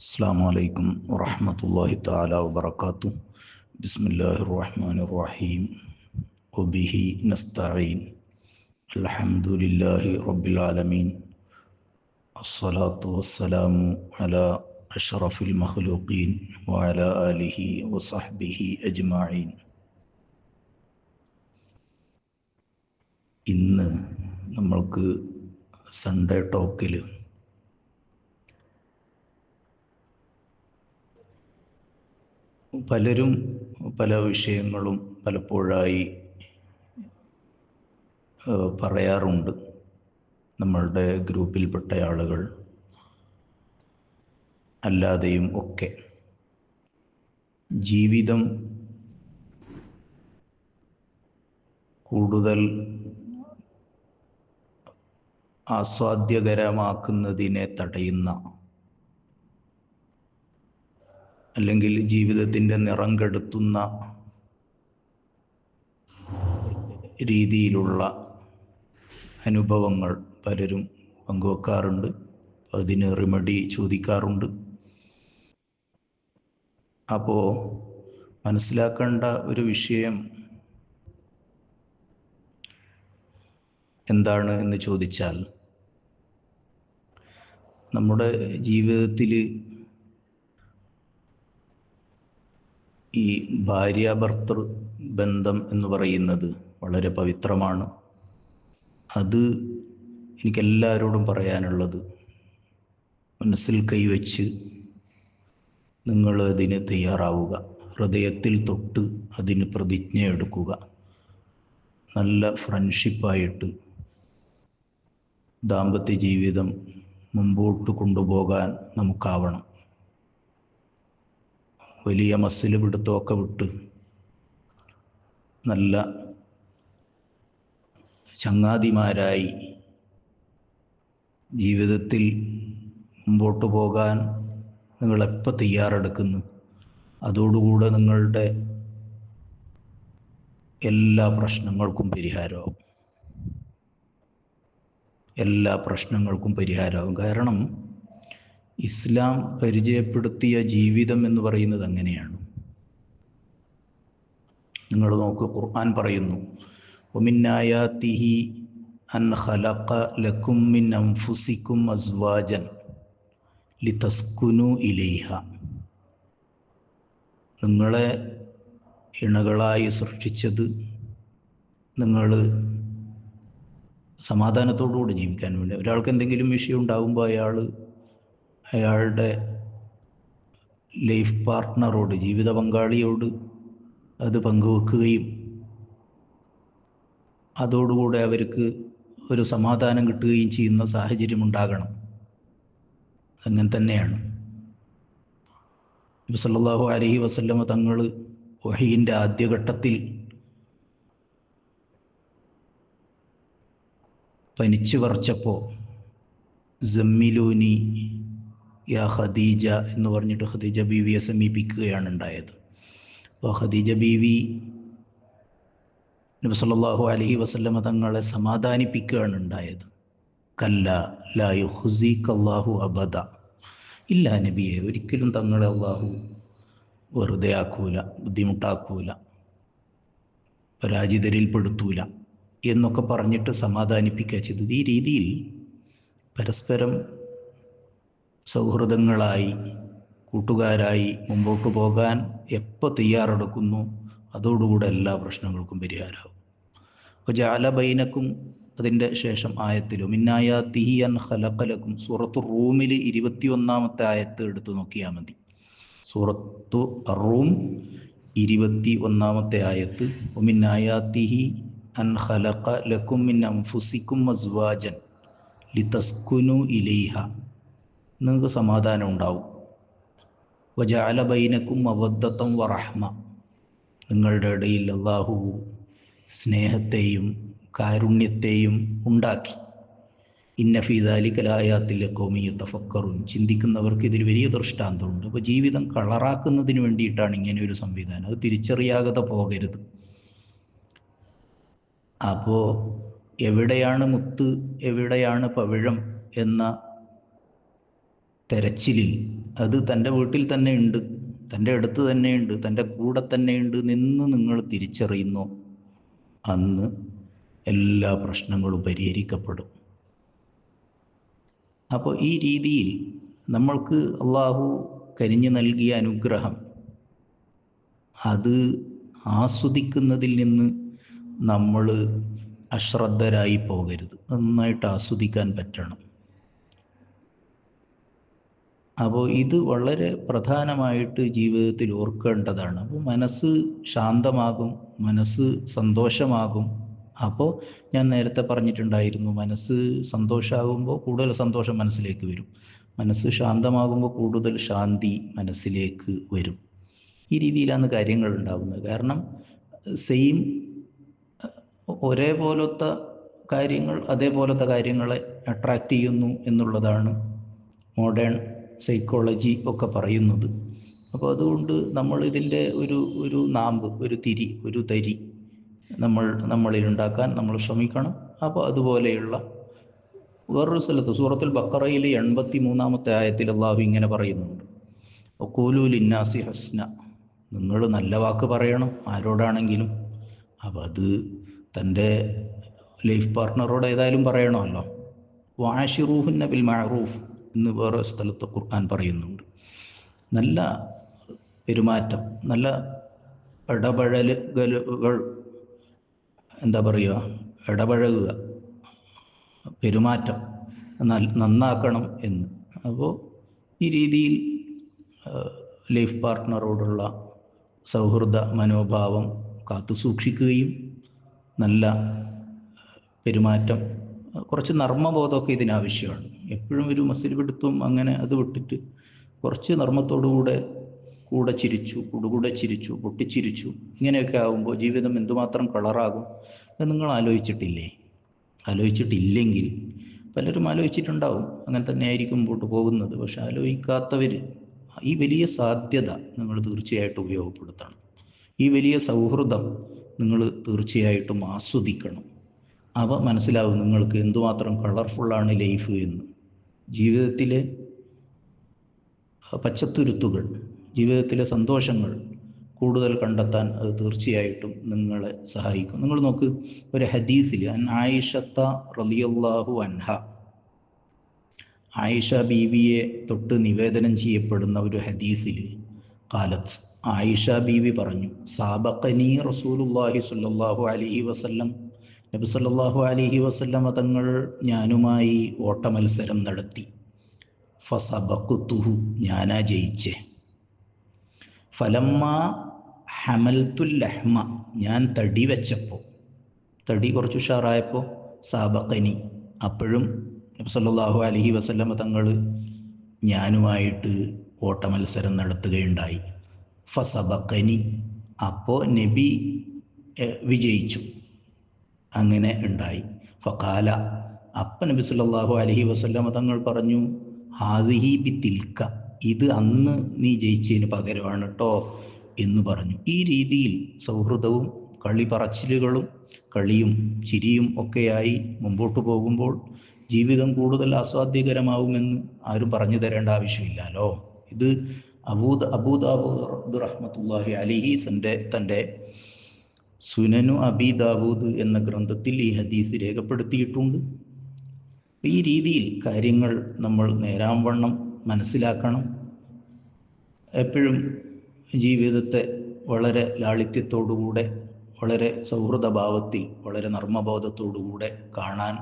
السلام عليكم ورحمة الله تعالى وبركاته بسم الله الرحمن الرحيم وبه نستعين الحمد لله رب العالمين الصلاة والسلام على أشرف المخلوقين وعلى آله وصحبه أجمعين ഇന്ന് നമ്മൾക്ക് സൺഡേ ടോക്കിൽ പലരും പല വിഷയങ്ങളും പലപ്പോഴായി പറയാറുണ്ട്. നമ്മളുടെ ഗ്രൂപ്പിൽപ്പെട്ട ആളുകൾ അല്ലാതെയും ഒക്കെ. ജീവിതം കൂടുതൽ ആസ്വാദ്യകരമാക്കുന്നതിനെ തടയുന്ന അല്ലെങ്കിൽ ജീവിതത്തിന്റെ നിറം കെടുത്തുന്ന രീതിയിലുള്ള അനുഭവങ്ങൾ പലരും പങ്കുവെക്കാറുണ്ട്. അതിന് റിമഡി ചോദിക്കാറുണ്ട്. അപ്പോൾ മനസ്സിലാക്കേണ്ട ഒരു വിഷയം എന്താണ് എന്ന് ചോദിച്ചാൽ നമ്മുടെ ജീവിതത്തിൽ ഈ ഭാര്യാഭർത്തൃ ബന്ധം എന്ന് പറയുന്നത് വളരെ പവിത്രമാണ്. അത് എനിക്കെല്ലാവരോടും പറയാനുള്ളത്. മനസ്സിൽ കൈവച്ച് നിങ്ങൾ അതിന് തയ്യാറാവുക. ഹൃദയത്തിൽ തൊട്ട് അതിന് പ്രതിജ്ഞ എടുക്കുക. നല്ല ഫ്രണ്ട്ഷിപ്പായിട്ട് ദാമ്പത്യ ജീവിതം മുമ്പോട്ട് കൊണ്ടുപോകാൻ നമുക്കാവണം. വലിയ മസിൽ പിടുത്തമൊക്കെ വിട്ട് നല്ല ചങ്ങാതിമാരായി ജീവിതത്തിൽ മുമ്പോട്ട് പോകാൻ നിങ്ങൾ നിങ്ങളെപ്പോൾ തയ്യാറെടുക്കുന്നു. അതോടുകൂടെ നിങ്ങളുടെ എല്ലാ പ്രശ്നങ്ങൾക്കും പരിഹാരമാവും എല്ലാ പ്രശ്നങ്ങൾക്കും പരിഹാരമാകും കാരണം ഇസ്ലാം പരിചയപ്പെടുത്തിയ ജീവിതം എന്ന് പറയുന്നത് അങ്ങനെയാണ്. നിങ്ങൾ നോക്ക് ഖുർആൻ പറയുന്നു ഒമിന്നായാത്തിഹി അൻ ഖലഖ ലക്കും മിൻ അൻഫുസിക്കും അസ്വാജൻ ലിതസ്കുനു ഇലൈഹ. നിങ്ങളെ ഇണകളായി സൃഷ്ടിച്ചത് നിങ്ങൾ സമാധാനത്തോടുകൂടി ജീവിക്കാൻ വേണ്ടി. ഒരാൾക്ക് എന്തെങ്കിലും വിഷയം ഉണ്ടാകുമ്പോൾ അയാൾ അയാളുടെ ലൈഫ് പാർട്ട്ണറോട് ജീവിത പങ്കാളിയോട് അത് പങ്കുവെക്കുകയും അതോടുകൂടെ അവർക്ക് ഒരു സമാധാനം കിട്ടുകയും ചെയ്യുന്ന സാഹചര്യം ഉണ്ടാകണം. അങ്ങനെ തന്നെയാണ്. അലഹി അലൈഹി വസല്ലമ തങ്ങൾ വഹീന്റെ ആദ്യഘട്ടത്തിൽ പനിച്ചു വറച്ചപ്പോൾ ജമ്മിലൂനി യാ ഖദീജ എന്ന് പറഞ്ഞിട്ട് ഖദീജ ബീവിയെ സമീപിക്കുകയാണ് ഉണ്ടായത്. അപ്പോൾ ഖദീജ ബീവി നബി സല്ലല്ലാഹു അലൈഹി വസല്ലമ തങ്ങളെ സമാധാനിപ്പിക്കുകയാണ് ഉണ്ടായത്. കല്ല ലാ യുഹ്സിക അല്ലാഹു അബദ. ഇല്ല നബിയെ ഒരിക്കലും തങ്ങളെ അള്ളാഹു വെറുതെ ആക്കൂല ബുദ്ധിമുട്ടാക്കൂല പരാജിതരിൽപ്പെടുത്തൂല എന്നൊക്കെ പറഞ്ഞിട്ട് സമാധാനിപ്പിക്കുക ചെയ്തത് ഈ രീതിയിൽ പരസ്പരം സൗഹൃദങ്ങളായി കൂട്ടുകാരായി മുമ്പോട്ട് പോകാൻ എപ്പോൾ തയ്യാറെടുക്കുന്നു അതോടുകൂടെ എല്ലാ പ്രശ്നങ്ങൾക്കും പരിഹാരമാവും. അപ്പോൾ ജാലബൈനക്കും അതിന്റെ ശേഷം ആയത്തിലും ഇന്നായ തിഹിയൻ ഹലക്കലക്കും സൂറത്തു റൂമിൽ ഇരുപത്തി ഒന്നാമത്തെ ആയത്ത് എടുത്തു നോക്കിയാൽ മതി. സൂറത്തു റൂം ഇരുപത്തി ഒന്നാമത്തെ ആയത്ത് ഒമിന്നായാത്തിഹി അൻ ഹലക്ക ലക്കും മിൻ ഫുസിക്കും മസ്വാജൻ ലിതസ്കുനു ഇലൈഹ. നിങ്ങൾക്ക് സമാധാനം ഉണ്ടാവും. വജാല ബൈനക്കും അവദ്ധത്തം വറഹ്മ. നിങ്ങളുടെ ഇടയിൽ അള്ളാഹു സ്നേഹത്തെയും കാരുണ്യത്തെയും ഉണ്ടാക്കി. ഇന്ന കോമിയ തഫക്കറും ചിന്തിക്കുന്നവർക്ക് ഇതിൽ വലിയ ദൃഷ്ടാന്തമുണ്ട്. അപ്പോൾ ജീവിതം കളറാക്കുന്നതിന് വേണ്ടിയിട്ടാണ് ഇങ്ങനെ ഒരു സംവിധാനം. അത് തിരിച്ചറിയാതെ പോകരുത്. അപ്പോൾ എവിടെയാണ് മുത്ത് എവിടെയാണ് പവിഴം എന്ന തെരച്ചിലിൽ. അത് തന്റെ വീട്ടിൽ തന്നെ ഉണ്ട് തന്റെ അടുത്ത് തന്നെയുണ്ട് തന്റെ കൂടെ തന്നെയുണ്ട് നിന്ന് നിങ്ങൾ തിരിച്ചറിയുന്നു. അന്ന് എല്ലാ പ്രശ്നങ്ങളും പരിഹരിക്കപ്പെടും. അപ്പോൾ ഈ രീതിയിൽ നമ്മൾക്ക് അള്ളാഹു കരിഞ്ഞു നൽകിയ അനുഗ്രഹം അത് ആസ്വദിക്കുന്നതിൽ നിന്ന് നമ്മൾ അശ്രദ്ധരായി പോകരുത്. നന്നായിട്ട് ആസ്വദിക്കാൻ പറ്റണം. അപ്പോൾ ഇത് വളരെ പ്രധാനമായിട്ട് ജീവിതത്തിൽ ഓർക്കേണ്ടതാണ്. അപ്പോൾ മനസ്സ് ശാന്തമാകും മനസ്സ് സന്തോഷമാകും. അപ്പോൾ ഞാൻ നേരത്തെ പറഞ്ഞിട്ടുണ്ടായിരുന്നു മനസ്സ് സന്തോഷമാകുമ്പോൾ കൂടുതൽ സന്തോഷം മനസ്സിലേക്ക് വരും. മനസ്സ് ശാന്തമാകുമ്പോൾ കൂടുതൽ ശാന്തി മനസ്സിലേക്ക് വരും. ഈ രീതിയിലാണ് കാര്യങ്ങൾ ഉണ്ടാകുന്നത് കാരണം സെയിം ഒരേപോലത്തെ കാര്യങ്ങൾ അതേപോലത്തെ കാര്യങ്ങളെ അട്രാക്റ്റ് ചെയ്യുന്നു എന്നുള്ളതാണ് മോഡേൺ സൈക്കോളജി ഒക്കെ പറയുന്നത്. അപ്പോൾ അതുകൊണ്ട് നമ്മൾ ഇതിന്റെ ഒരു ഒരു നാമ്പ് ഒരു തിരി ഒരു തരി നമ്മൾ നമ്മളിൽ ഉണ്ടാക്കാൻ നമ്മൾ ശ്രമിക്കണം. അപ്പോൾ അതുപോലെയുള്ള വേറൊരു സ്ഥലത്ത് സൂറത്തുൽ ബക്കറയിലെ എൺപത്തി മൂന്നാമത്തെ ആയത്തിൽ അള്ളാഹു ഇങ്ങനെ പറയുന്നുണ്ട്. ഒക്കൂലു ലിന്നാസി ഹസ്ന. നിങ്ങൾ നല്ല വാക്ക് പറയണം ആരോടാണെങ്കിലും. അപ്പം അത് തന്റെ ലൈഫ് പാർട്ട്ണറോട് ഏതായാലും പറയണമല്ലോ. വാഷിറൂഹുന്ന ബിൽ മഅറൂഫ്. എന്ന് വേറെ സ്ഥലത്ത് ഖുർആൻ പറയുന്നുണ്ട്. നല്ല പെരുമാറ്റം നല്ല ഇടപഴകലുകൾ എന്താ പറയുക ഇടപഴകുക പെരുമാറ്റം നന്നാക്കണം എന്ന്. അപ്പോൾ ഈ രീതിയിൽ ലൈഫ് പാർട്ട്ണറോടുള്ള സൗഹൃദ മനോഭാവം കാത്തു സൂക്ഷിക്കുകയും നല്ല പെരുമാറ്റം കുറച്ച് നർമ്മബോധമൊക്കെ ഇതിനാവശ്യമാണ്. എപ്പോഴും ഒരു മസിൽ പിടുത്തം അങ്ങനെ അത് വിട്ടിട്ട് കുറച്ച് നർമ്മത്തോടുകൂടെ കൂടെ ചിരിച്ചു കൂടുകൂടെ ചിരിച്ചു പൊട്ടിച്ചിരിച്ചു ഇങ്ങനെയൊക്കെ ആകുമ്പോൾ ജീവിതം എന്തുമാത്രം കളറാകും അത് നിങ്ങൾ ആലോചിച്ചിട്ടില്ലേ? ആലോചിച്ചിട്ടില്ലെങ്കിൽ പലരും ആലോചിച്ചിട്ടുണ്ടാവും. അങ്ങനെ തന്നെ ആയിരിക്കും മുമ്പോട്ട് പോകുന്നത്. പക്ഷെ ആലോചിക്കാത്തവർ ഈ വലിയ സാധ്യത നിങ്ങൾ തീർച്ചയായിട്ടും ഉപയോഗപ്പെടുത്തണം. ഈ വലിയ സൗഹൃദം നിങ്ങൾ തീർച്ചയായിട്ടും ആസ്വദിക്കണം. അവ മനസ്സിലാവും നിങ്ങൾക്ക് എന്തുമാത്രം കളർഫുള്ളാണ് ലൈഫ് എന്ന്. ജീവിതത്തിലെ പച്ചത്തുരുത്തുകൾ ജീവിതത്തിലെ സന്തോഷങ്ങൾ കൂടുതൽ കണ്ടെത്താൻ അത് തീർച്ചയായിട്ടും നിങ്ങളെ സഹായിക്കും. നിങ്ങൾ നോക്ക് ഒരു ഹദീസിൽ ആയിഷത്ത റലിയല്ലാഹു അൻഹ. ആയിഷ ബീവിയെ തൊട്ട് നിവേദനം ചെയ്യപ്പെടുന്ന ഒരു ഹദീസിൽ കാലത്ത് ആയിഷ ബീവി പറഞ്ഞു സാബക്കനി റസൂലുല്ലാഹി സ്വല്ലല്ലാഹു അലഹി വസല്ലം നബി സല്ലല്ലാഹു അലൈഹി വസല്ലം തങ്ങൾ ഞാനുമായി ഓട്ടമത്സരം നടത്തി. ഫസബക്കുത്തുഹു ഞാനാ ജയിച്ചേ. ഫലമ്മ ഹമൽത്തുൽ ലഹ്മ ഞാൻ തടി വെച്ചപ്പോൾ തടി കുറച്ച് ഉഷാറായപ്പോൾ സാബക്കനി അപ്പോഴും നബി അലഹി അലൈഹി വസല്ലമ തങ്ങൾ ഞാനുമായിട്ട് ഓട്ടമത്സരം നടത്തുകയുണ്ടായി. ഫസബക്കനി അപ്പോൾ നബി വിജയിച്ചു. അങ്ങനെ ഉണ്ടായി. ഫക്കാല അപ്പ നബി സല്ലല്ലാഹു അലഹി വസ്ലാമ തങ്ങൾ പറഞ്ഞു ഹാദിഹി ബി തിൽക്ക ഇത് അന്ന് നീ ജയിച്ചതിന് പകരമാണ് കേട്ടോ എന്ന് പറഞ്ഞു. ഈ രീതിയിൽ സൗഹൃദവും കളി പറച്ചിലുകളും കളിയും ചിരിയും ഒക്കെയായി മുമ്പോട്ട് പോകുമ്പോൾ ജീവിതം കൂടുതൽ ആസ്വാദ്യകരമാവുമെന്ന് ആരും പറഞ്ഞു തരേണ്ട ആവശ്യമില്ലല്ലോ. ഇത് അബൂദ് അബൂദ് അബൂദ് റഹ്മത്തുല്ലാഹി അലിഹി തന്റെ തന്റെ അബി ദാവൂദ് എന്ന ഗ്രന്ഥത്തിൽ ഈ ഹദീസ് രേഖപ്പെടുത്തിയിട്ടുണ്ട്. ഈ രീതിയിൽ കാര്യങ്ങൾ നമ്മൾ നേരാംവണ്ണം മനസ്സിലാക്കണം. എപ്പോഴും ജീവിതത്തെ വളരെ ലാളിത്യത്തോടുകൂടെ വളരെ സൗഹൃദഭാവത്തിൽ വളരെ നർമ്മബോധത്തോടുകൂടെ കാണാൻ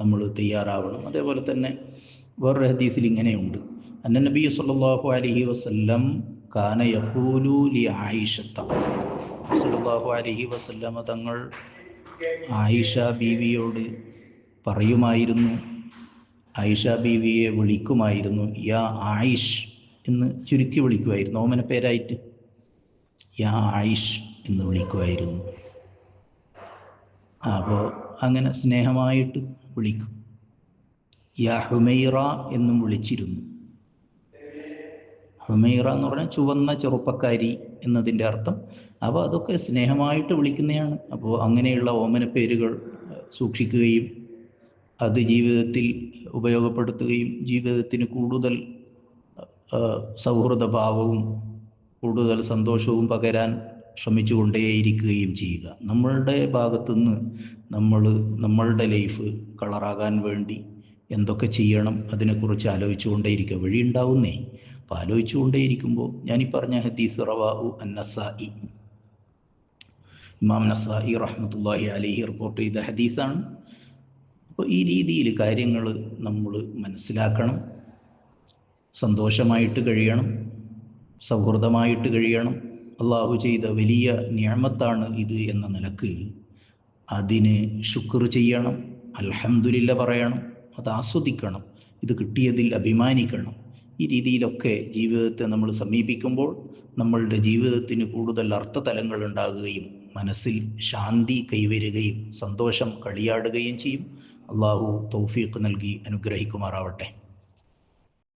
നമ്മൾ തയ്യാറാവണം. അതേപോലെ തന്നെ വേറൊരു ഹദീസിൽ ഇങ്ങനെയുണ്ട്. അന്ന നബി സല്ലല്ലാഹു അലൈഹി വസല്ലം കാന യഖൂലു ലി ആയിഷത്ത. സല്ലല്ലാഹു അലൈഹി വസല്ലമ തങ്ങൾ ആയിഷ ബീവിയോട് പറയുമായിരുന്നു ആയിഷ ബീവിയെ വിളിക്കുമായിരുന്നു യാ ആയിഷ് എന്ന് ചുരുക്കി വിളിക്കുമായിരുന്നു. ഓമന പേരായിട്ട് യാ ആയിഷ് എന്ന് വിളിക്കുമായിരുന്നു. അപ്പോൾ അങ്ങനെ സ്നേഹമായിട്ട് വിളിക്കും. യാ ഹുമൈറ എന്നും വിളിച്ചിരുന്നു. ഹുമൈറ എന്ന് പറഞ്ഞാൽ ചുവന്ന ചെറുപ്പക്കാരി എന്നതിന്റെ അർത്ഥം അപ്പോൾ അതൊക്കെ സ്നേഹമായിട്ട് വിളിക്കുന്നതാണ്. അപ്പോൾ അങ്ങനെയുള്ള ഓമന പേരുകൾ സൂക്ഷിക്കുകയും അത് ജീവിതത്തിൽ ഉപയോഗപ്പെടുത്തുകയും ജീവിതത്തിന് കൂടുതൽ സൗഹൃദഭാവവും കൂടുതൽ സന്തോഷവും പകരാൻ ശ്രമിച്ചു കൊണ്ടേയിരിക്കുകയും ചെയ്യുക. നമ്മളുടെ ഭാഗത്തുനിന്ന് നമ്മൾ നമ്മളുടെ ലൈഫ് കളറാകാൻ വേണ്ടി എന്തൊക്കെ ചെയ്യണം അതിനെക്കുറിച്ച് ആലോചിച്ചുകൊണ്ടേയിരിക്കുക. വഴിയുണ്ടാവുന്നേ. അപ്പം ആലോചിച്ചുകൊണ്ടേയിരിക്കുമ്പോൾ ഞാനീ പറഞ്ഞ ഹദീസ് റവാഹു അന്നസായി ഇമാം നസായി റഹ്മത്തുല്ലാഹി അലഹി റിപ്പോർട്ട് ചെയ്ത ഹദീസാണ്. അപ്പോൾ ഈ രീതിയിൽ കാര്യങ്ങൾ നമ്മൾ മനസ്സിലാക്കണം. സന്തോഷമായിട്ട് കഴിയണം. സൗഹൃദമായിട്ട് കഴിയണം. അള്ളാഹു ചെയ്ത വലിയ ഞാമത്താണ് ഇത് എന്ന നിലയ്ക്ക് അതിന് ശുക്ർ ചെയ്യണം. അലഹമുല്ല പറയണം. അത് ആസ്വദിക്കണം. ഇത് കിട്ടിയതിൽ അഭിമാനിക്കണം. ഈ രീതിയിലൊക്കെ ജീവിതത്തെ നമ്മൾ സമീപിക്കുമ്പോൾ നമ്മളുടെ ജീവിതത്തിന് കൂടുതൽ അർത്ഥതലങ്ങൾ ഉണ്ടാകുകയും മനസ്സിൽ ശാന്തി കൈവരുകയും സന്തോഷം കളിയാടുകയും ചെയ്യും. അള്ളാഹു തൗഫീഖ് നൽകി അനുഗ്രഹിക്കുമാറാവട്ടെ.